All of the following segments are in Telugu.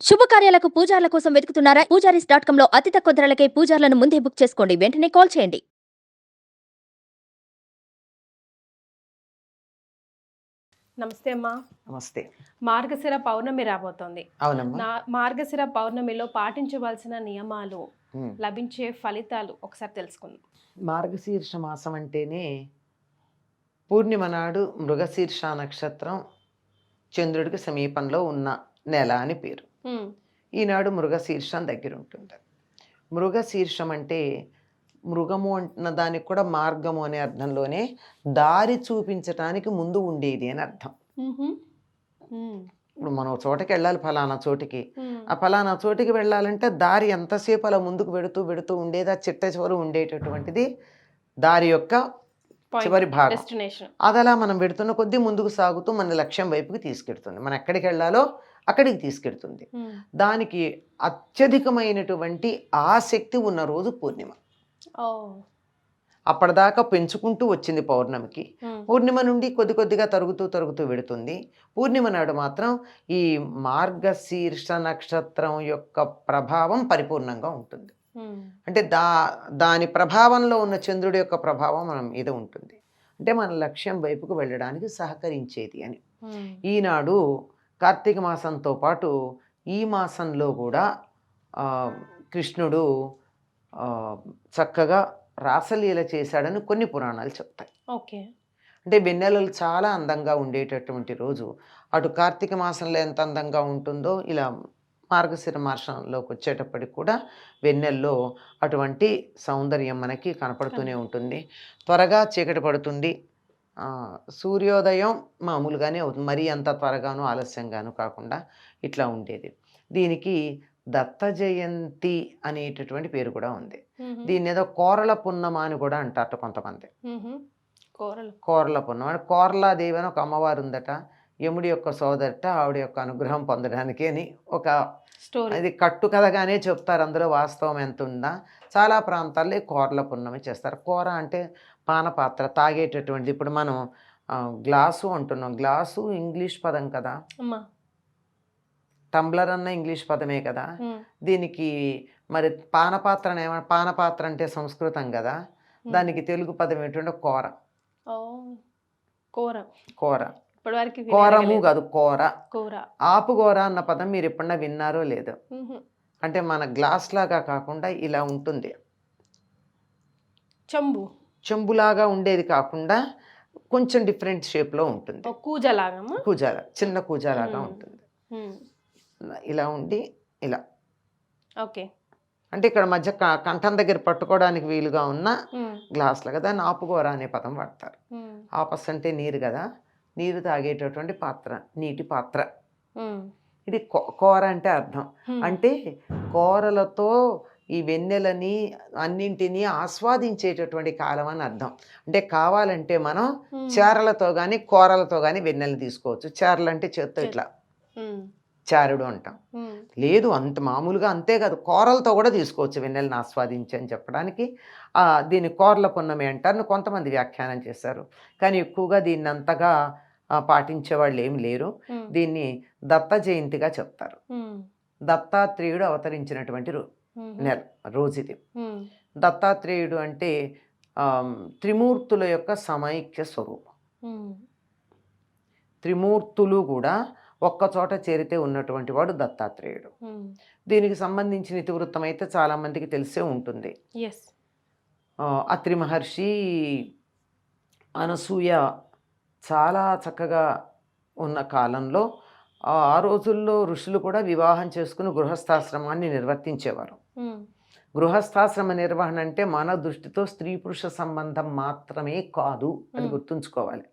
శుభకార్యాలకు పూజార్ల కోసం వెతుకుతున్నారా? పూజారీస్ డాట్ కామ్లో అతి తక్కువ ధరలకే పూజార్లను ముందే బుక్ చేసుకోండి. వెంటనే కాల్ చేయండి. నమస్తే అమ్మా. నమస్తే. మార్గశిర పౌర్ణమి రాబోతోంది. అవునమ్మా. నా మార్గశిర పౌర్ణమిలో పాటించవలసిన నియమాలు ఉమ్. లభించే ఫలితాలు ఒకసారి తెలుసుకుందాం. మార్గశీర్ష మాసం అంటేనే పూర్ణిమ నాడు మృగశీర్ష నక్షత్రం చంద్రుడికి సమీపంలో ఉన్న నెల అని పేరు. ఈనాడు మృగశీర్షం దగ్గర ఉంటుంది మృగశీర్షం అంటే మృగము అంటున్న దానికి కూడా మార్గము అనే అర్థంలోనే దారి చూపించటానికి ముందు ఉండేది అని అర్థం. ఇప్పుడు మనం చోటకి వెళ్ళాలి ఫలానా చోటికి. ఆ ఫలానా చోటికి వెళ్ళాలంటే దారి ఎంతసేపు అలా ముందుకు పెడుతూ పెడుతూ ఉండేది ఆ చిట్ట చివరి ఉండేటటువంటిది దారి యొక్క చివరి భాగం. అది అలా మనం పెడుతున్న కొద్దీ ముందుకు సాగుతూ మన లక్ష్యం వైపుకి తీసుకెడుతుంది. మనం ఎక్కడికి వెళ్ళాలో అక్కడికి తీసుకెడుతుంది దానికి అత్యధికమైనటువంటి ఆసక్తి ఉన్న రోజు పూర్ణిమ. అప్పటిదాకా పెంచుకుంటూ వచ్చింది పౌర్ణమికి. పూర్ణిమ నుండి కొద్ది కొద్దిగా తరుగుతూ తరుగుతూ వెడుతుంది పూర్ణిమ నాడు మాత్రం ఈ మార్గశీర్ష నక్షత్రం యొక్క ప్రభావం పరిపూర్ణంగా ఉంటుంది. అంటే దా దాని ప్రభావంలో ఉన్న చంద్రుడి యొక్క ప్రభావం మనం మీద ఉంటుంది. అంటే మన లక్ష్యం వైపుకు వెళ్ళడానికి సహకరించేది అని. ఈనాడు కార్తీక మాసంతో పాటు ఈ మాసంలో కూడా కృష్ణుడు చక్కగా రాసలీల చేశాడని కొన్ని పురాణాలు చెప్తాయి. ఓకే. అంటే వెన్నెలలు చాలా అందంగా ఉండేటటువంటి రోజు. అటు కార్తీక మాసంలో ఎంత అందంగా ఉంటుందో ఇలా మార్గశిర మాసంలోకి వచ్చేటప్పటికి కూడా వెన్నెల్లో అటువంటి సౌందర్యం మనకి కనపడుతూనే ఉంటుంది. త్వరగా చీకటి పడుతుంది. సూర్యోదయం మామూలుగానే అవుతుంది. మరీ అంత త్వరగాను ఆలస్యంగాను కాకుండా ఇట్లా ఉండేది. దీనికి దత్త జయంతి అనేటటువంటి పేరు కూడా ఉంది. దీన్ని ఏదో కోరల పున్నమ అని కూడా అంటారట కొంతమంది. కూరలు. కోరల పున్నం అంటే కోరలాదేవి అని ఒక అమ్మవారు ఉందట. యముడి యొక్క సోదరట ఆవిడ యొక్క అనుగ్రహం పొందడానికి అని ఒక స్టోరీ. అది కట్టు కథగానే చెప్తారు. అందులో వాస్తవం ఎంత ఉందా? చాలా ప్రాంతాల్లో కోరల పున్నమి చేస్తారు. కూర అంటే పానపాత్ర తాగేటటువంటిది. ఇప్పుడు మనం గ్లాసు అంటున్నాం. గ్లాసు ఇంగ్లీష్ పదం కదా? టంబ్లర్ అన్న ఇంగ్లీష్ పదమే కదా? దీనికి మరి పానపాత్ర ఏమన్నా పానపాత్ర అంటే సంస్కృతం కదా? దానికి తెలుగు పదం ఏంటంటే కూర. కూర. కూర. కోరము కాదు కూర. కూర. ఆపుగోర అన్న పదం మీరు ఎప్పుడన్నా విన్నారో లేదో. అంటే మన గ్లాస్ లాగా కాకుండా ఇలా ఉంటుంది. చెంబు. చెంబులాగా ఉండేది కాకుండా కొంచెం డిఫరెంట్ షేప్లో ఉంటుంది. ఓ కూజలాగమ్మా కూజాల చిన్న కూజాలాగా. ఉంటుంది. ఇలా ఉండి ఇలా. ఓకే. అంటే ఇక్కడ మధ్య కంఠం దగ్గర పట్టుకోవడానికి వీలుగా ఉన్న ఉమ్, గ్లాస్ లాగా దాన్ని ఆపుగోర అనే పదం వాడతారు. ఆపస్ అంటే నీరు కదా నీరు తాగేటటువంటి పాత్ర నీటి పాత్ర. ఇది కో- కూర అంటే అర్థం. అంటే కూరలతో ఈ వెన్నెలని అన్నింటినీ ఆస్వాదించేటటువంటి కాలం అని అర్థం. అంటే కావాలంటే మనం చారలతో కానీ కూరలతో కానీ వెన్నెలు తీసుకోవచ్చు. చారలు అంటే చేత్తో ఇట్లా. చారుడు అంటాం. లేదు అంత మామూలుగా అంతే కాదు. కూరలతో కూడా తీసుకోవచ్చు వెన్నెలను ఆస్వాదించి అని చెప్పడానికి. దీన్ని కూరల పున్నమి అంటారు. కొంతమంది వ్యాఖ్యానం చేశారు. కానీ ఎక్కువగా దీన్ని అంతగా పాటించే వాళ్ళు ఏం లేరు. దీన్ని దత్త జయంతిగా చెప్తారు. దత్తాత్రేయుడు అవతరించినటువంటి నెల రోజు ఇది ఉమ్, దత్తాత్రేయుడు అంటే త్రిమూర్తుల యొక్క సమైక్య స్వరూపం. త్రిమూర్తులు కూడా ఒక్కచోట చేరితే ఉన్నటువంటి వాడు దత్తాత్రేయుడు. దీనికి సంబంధించిన ఇతివృత్తం అయితే చాలామందికి తెలిసే ఉంటుంది. అత్రి మహర్షి అనసూయ చాలా చక్కగా ఉన్న కాలంలో ఆ రోజుల్లో ఋషులు కూడా వివాహం చేసుకుని గృహస్థాశ్రమాన్ని నిర్వర్తించేవారు. గృహస్థాశ్రమ నిర్వహణ అంటే మన దృష్టితో స్త్రీ పురుష సంబంధం మాత్రమే కాదు అది మ్మ్. గుర్తుంచుకోవాలి.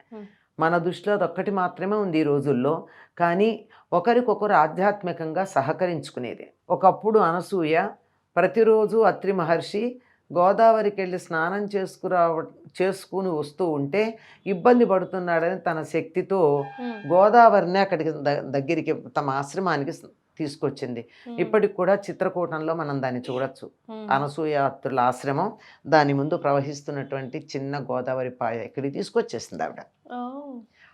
మన దృష్టిలో అదొక్కటి మాత్రమే ఉంది ఈ రోజుల్లో. కానీ ఒకరికొకరు ఆధ్యాత్మికంగా సహకరించుకునేది. ఒకప్పుడు అనసూయ ప్రతిరోజు అత్రి మహర్షి గోదావరికి వెళ్ళి స్నానం చేసుకురావ చేసుకుని వస్తూ ఉంటే ఇబ్బంది పడుతున్నాడని తన శక్తితో గోదావరిని అక్కడికి దగ్గరికి తమ ఆశ్రమానికి తీసుకొచ్చింది. ఇప్పటికి కూడా చిత్రకూటంలో మనం దాన్ని చూడొచ్చు. ఉమ్, అనసూయ అత్తుల ఆశ్రమం దాని ముందు ప్రవహిస్తున్నటువంటి చిన్న గోదావరి పాయ ఇక్కడికి తీసుకొచ్చేసింది ఆవిడ.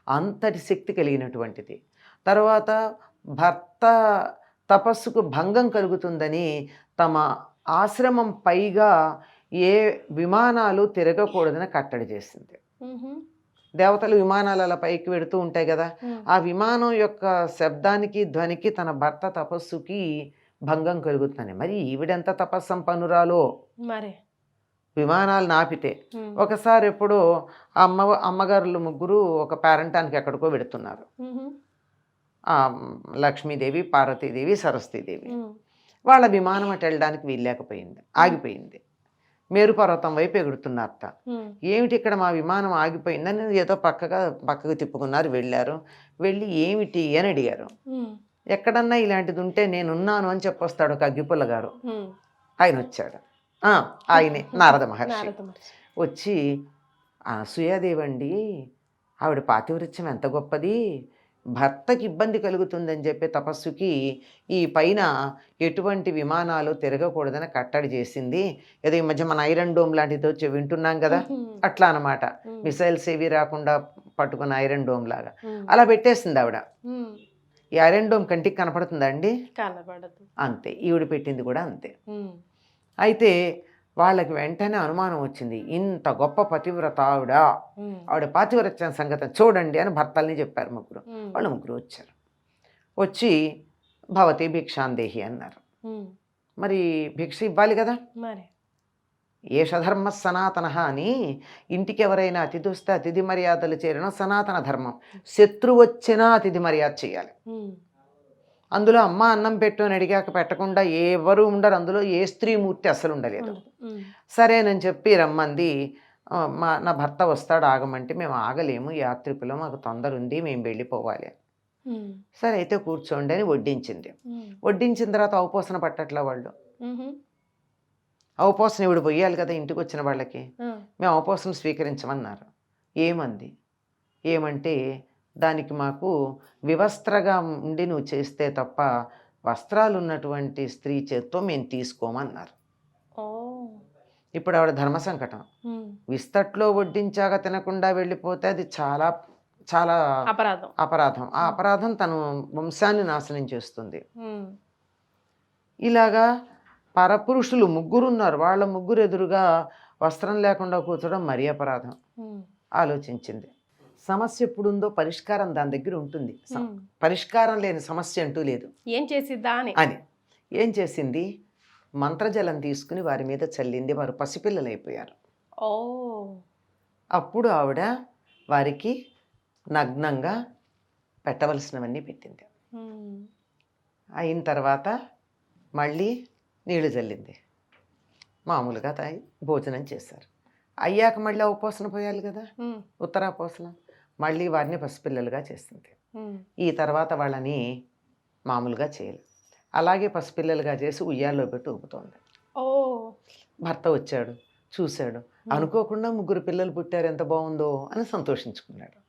అంతటి శక్తి కలిగినటువంటిది. తర్వాత భర్త తపస్సుకు భంగం కలుగుతుందని తమ ఆశ్రమం పైగా ఏ విమానాలు తిరగకూడదని కట్టడి చేసింది. దేవతలు విమానాలు అలా పైకి వెడుతూ ఉంటాయి కదా. మ్. ఆ విమానం యొక్క శబ్దానికి ధ్వనికి తన భర్త తపస్సుకి భంగం కలుగుతుందని మరి ఈవిడెంత తపస్సంపన్నురాలో మరి. విమానాలు నాపితే. మ్. ఒకసారి ఎప్పుడో అమ్మ అమ్మగారులు ముగ్గురు ఒక పేరంటానికి ఎక్కడికో మ్హూ. ఆ, లక్ష్మీదేవి పార్వతీదేవి సరస్వతీదేవి. మ్. వాళ్ళ విమానం అటు వెళ్ళడానికి వీల్లేకపోయింది. ఆగిపోయింది. మేరు పర్వతం వైపు ఎగురుతున్నారట మ్. ఏమిటి ఇక్కడ మా విమానం ఆగిపోయిందని ఏదో పక్కగా పక్కకు తిప్పుకున్నారు వెళ్ళారు వెళ్ళి ఏమిటి అని అడిగారు. ఎక్కడన్నా ఇలాంటిది ఉంటే నేనున్నాను అని చెప్పొస్తాడు ఒక అగ్గిపుల్ల గారు. ఆయన వచ్చాడు ఆ, ఆయనే నారద మహర్షి. వచ్చి అనసూయాదేవి అండి ఆవిడ పాతివృత్యం ఎంత గొప్పది భర్తకి ఇబ్బంది కలుగుతుందని చెప్పే తపస్సుకి ఈ పైన ఎటువంటి విమానాలు తిరగకూడదని కట్టడి చేసింది ఏదో ఈ మధ్య మన ఐరన్ డోమ్ లాంటిది వచ్చి వింటున్నాం కదా. అట్లా అనమాట. మిసైల్స్ ఏవి రాకుండా పట్టుకున్న ఐరన్ డోమ్ లాగా. అలా పెట్టేసింది ఆవిడ. ఈ ఐరన్ డోమ్ కంటికి కనపడుతుందా అండి అంతే ఈవిడ పెట్టింది కూడా అంతే. అయితే వాళ్ళకి వెంటనే అనుమానం వచ్చింది. ఇంత గొప్ప పతివ్రత ఆవిడ. ఆవిడ పాతివ్రత్యం సంగతి చూడండి అని భర్తల్ని చెప్పారు ముగ్గురు. వాళ్ళు ముగ్గురు వచ్చారు. వచ్చి భవతి భిక్షాందేహి అన్నారు. మరి భిక్ష ఇవ్వాలి కదా? మరి. ఏషధర్మ సనాతన అని ఇంటికి ఎవరైనా అతిథి వస్తే అతిథి మర్యాదలు చేరడం సనాతన ధర్మం. శత్రువు వచ్చినా అతిథి మర్యాద చేయాలి. అందులో అమ్మ అన్నం పెట్టు అని అడిగాక పెట్టకుండా ఎవరు ఉండరు అందులో ఏ స్త్రీ మూర్తి అసలు ఉండలేదు. సరేనని చెప్పి రమ్మంది మా నా భర్త వస్తాడు ఆగమంటే మేము ఆగలేము యాత్రికులు మాకు తొందర ఉంది మేము వెళ్ళిపోవాలి. సరే అయితే కూర్చోండి అని వడ్డించింది. వడ్డించిన తర్వాత అవపోసన పట్టట్ల వాళ్ళు. అవపోసన ఇవిడు పొయ్యాలి కదా ఇంటికి వచ్చిన వాళ్ళకి. మేము అవపోసన స్వీకరించమన్నారు ఏమంది ఏమంటే దానికి మాకు వివస్త్రగా ఉండి నువ్వు చేస్తే తప్ప వస్త్రాలు ఉన్నటువంటి స్త్రీ చేత్తో మేము తీసుకోమన్నారు. ఇప్పుడు ఆవిడ ధర్మ సంకటం. విస్తట్లో వడ్డించాక తినకుండా వెళ్ళిపోతే అది చాలా చాలా అపరాధం. అపరాధం. ఆ అపరాధం తను వంశాన్ని నాశనం చేస్తుంది. ఇలాగా పరపురుషులు ముగ్గురు ఉన్నారు వాళ్ళ ముగ్గురు ఎదురుగా వస్త్రం లేకుండా కూర్చోవడం మరీ అపరాధం. ఆలోచించింది. సమస్య ఎప్పుడు ఉందో పరిష్కారం దాని దగ్గర ఉంటుంది. పరిష్కారం లేని సమస్య అంటూ లేదు. ఏం చేసిద్దా అని? అని. ఏం చేసింది? మంత్రజలం తీసుకుని వారి మీద చల్లింది. వారు పసిపిల్లలు అయిపోయారు. ఓ. అప్పుడు ఆవిడ వారికి నగ్నంగా పెట్టవలసినవన్నీ పెట్టింది. అయిన తర్వాత మళ్ళీ నీళ్ళు చల్లింది మామూలుగా భోజనం చేశారు. అయ్యాక మళ్ళీ ఉపవాసన పోయాలి కదా. ఉత్తరాపోసన. మళ్ళీ వారిని పసిపిల్లలుగా చేస్తుంది. మ్. ఈ తర్వాత వాళ్ళని మామూలుగా చేయాలి అలాగే పసిపిల్లలుగా చేసి ఉయ్యాల్లో పెట్టి ఊపుతోంది. ఓ. భర్త వచ్చాడు చూశాడు. అనుకోకుండా ముగ్గురు పిల్లలు పుట్టారు ఎంత బాగుందో అని సంతోషించుకున్నాడు.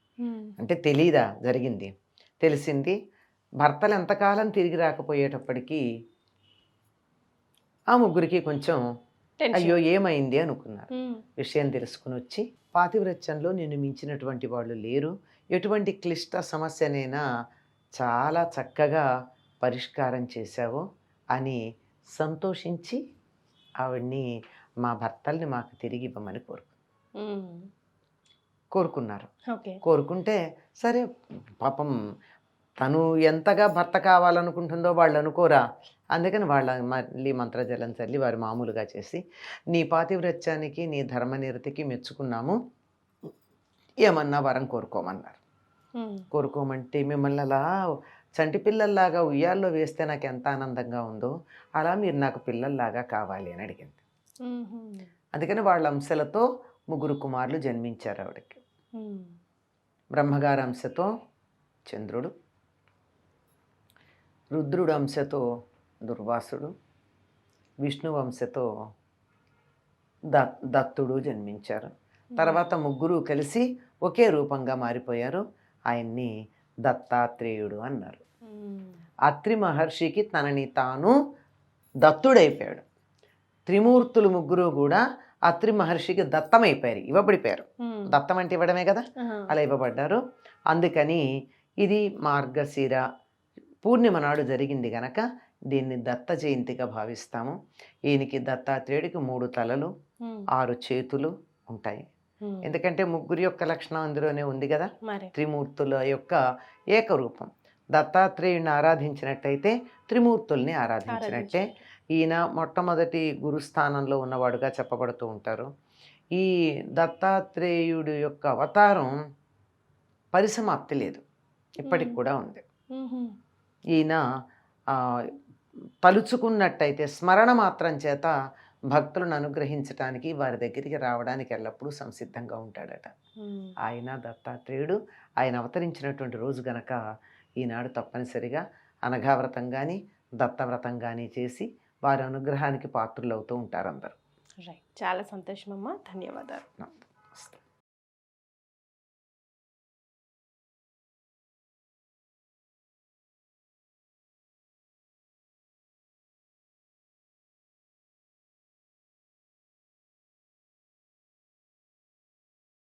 అంటే తెలీదా జరిగింది? తెలిసింది. భర్తలు ఎంతకాలం తిరిగి రాకపోయేటప్పటికీ ఆ ముగ్గురికి కొంచెం. అయ్యో ఏమైంది అనుకున్నారు. విషయం తెలుసుకుని వచ్చి పాతివ్రత్యంలో నేను మించినటువంటి వాళ్ళు లేరు. ఎటువంటి క్లిష్ట సమస్యనైనా చాలా చక్కగా పరిష్కారం చేశావు అని సంతోషించి ఆవిడ్ని మా భర్తల్ని మాకు తిరిగి ఇవ్వమని కోరుకు. కోరుకున్నారు. ఓకే. కోరుకుంటే సరే పాపం తను ఎంతగా భర్త కావాలనుకుంటుందో వాళ్ళు అనుకోరా. అందుకని వాళ్ళ మళ్ళీ మంత్రజలం చల్లి వారు మామూలుగా చేసి నీ పాతివ్రత్యానికి నీ ధర్మనిరతికి మెచ్చుకున్నాము ఏమన్నా వరం కోరుకోమన్నారు. కోరుకోమంటే మిమ్మల్ని అలా చంటి పిల్లల్లాగా ఉయ్యాల్లో వేస్తే నాకు ఎంత ఆనందంగా ఉందో అలా మీరు నాకు పిల్లల్లాగా కావాలి అని అడిగింది. అందుకని వాళ్ళ అంశలతో ముగ్గురు కుమారులు జన్మించారు ఆవిడకి. బ్రహ్మగారి అంశతో చంద్రుడు రుద్రుడు అంశతో దుర్వాసుడు విష్ణు వంశతో ద దత్తుడు జన్మించారు. తర్వాత ముగ్గురు కలిసి ఒకే రూపంగా మారిపోయారు. ఆయన్ని దత్తాత్రేయుడు అన్నారు. అత్రి మహర్షికి తనని తాను దత్తుడైపోయాడు. త్రిమూర్తులు ముగ్గురు కూడా అత్రి మహర్షికి దత్తమైపోయారు ఇవ్వబడిపోయారు. దత్తం అంటే ఇవ్వడమే కదా. అలా ఇవ్వబడ్డారు. అందుకని ఇది మార్గశిర పూర్ణిమ నాడు జరిగింది గనక దీన్ని దత్త జయంతిగా భావిస్తాము. ఈయనకి దత్తాత్రేయుడికి మూడు తలలు ఆరు చేతులు ఉంటాయి. ఎందుకంటే ముగ్గురి యొక్క లక్షణం అందులోనే ఉంది కదా? మరి. త్రిమూర్తుల యొక్క ఏకరూపం. దత్తాత్రేయుని ఆరాధించినట్టయితే త్రిమూర్తుల్ని ఆరాధించినట్టే ఈయన మొట్టమొదటి గురుస్థానంలో ఉన్నవాడుగా చెప్పబడుతూ ఉంటారు. ఈ దత్తాత్రేయుడు యొక్క అవతారం పరిసమాప్తి లేదు. ఇప్పటికి. కూడా ఉంది. ఈయన ఆ, తలుచుకున్నట్టయితే స్మరణ మాత్రం చేత భక్తులను అనుగ్రహించటానికి వారి దగ్గరికి రావడానికి ఎల్లప్పుడూ సంసిద్ధంగా ఉంటాడట. ఆయన దత్తాత్రేయుడు. ఆయన అవతరించినటువంటి రోజు గనక ఈనాడు తప్పనిసరిగా అనఘావ్రతం కానీ దత్తవ్రతం కానీ చేసి వారి అనుగ్రహానికి పాత్రులవుతూ ఉంటారు అందరూ రైట్. చాలా సంతోషం అమ్మా ధన్యవాదాలు